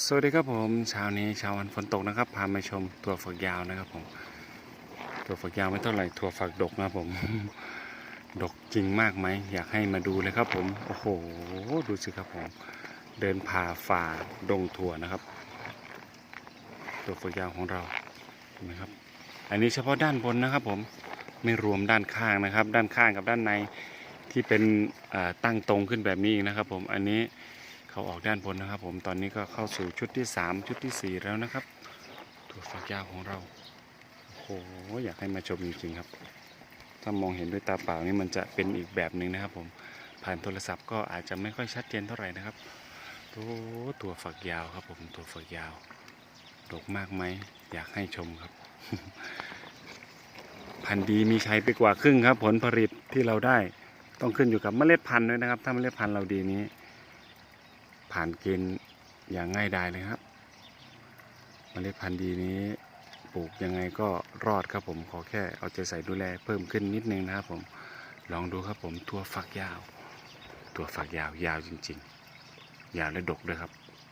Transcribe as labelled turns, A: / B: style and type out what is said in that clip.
A: สวัสดีครับผมเช้านี้เช้าวันฝนตกนะครับพามาชมตัวฝักยาวนะครับผมตัวฝักยาวไม่เท่าไหร่ถั่วฝักดกนะผม ดกจริงมากไหมอยากให้มาดูเลยครับผมโอ้โหดูสิครับผมเดินผ่าฝ่าดงถั่วนะครับ ตัวฝักยาวของเราเห็นไหมครับ อันนี้เฉพาะด้านบนนะครับผมไม่รวมด้านข้างนะครับ ด้านข้างกับด้านในที่เป็นตั้งตรงขึ้นแบบนี้นะครับ ผมอันนี้ เขาออกด้านบนนะครับ ผมตอนนี้ก็เข้าสู่ชุดที่ 3 ชุดทีสี่ 4 แล้วนะครับถั่วฝักยาวของเราโอ้โหอยากให้มาชมจริงๆครับ ถ้ามองเห็นด้วยตาเปล่านี่มันจะเป็นอีกแบบหนึ่งนะครับ ผมผ่านโทรศัพท์ก็อาจจะไม่ค่อยชัดเจนเท่าไหร่นะครับโอ้ถั่วฝักยาวครับ ผมถั่วฝักยาวดกมากไหมอยากให้ชมครับ พันธุ์ดีมีใช้ไปกว่าครึ่งครับ ผลผลิตที่เราได้ต้องขึ้นอยู่กับเมล็ดพันธุ์ด้วยนะครับ ถ้าเมล็ดพันธุ์เราดีนี้ ผ่านเกณฑ์อย่างง่ายดายเลยครับเมล็ดพันธุ์ดีนี้ปลูกยังไงก็รอดครับผมขอแค่เอาใจใส่ดูแลเพิ่มขึ้นนิดนึงนะครับผมลองดูครับผมตัวฝักยาว ตัวฝักยาวยาวจริง ๆ ยาวและดกด้วยครับ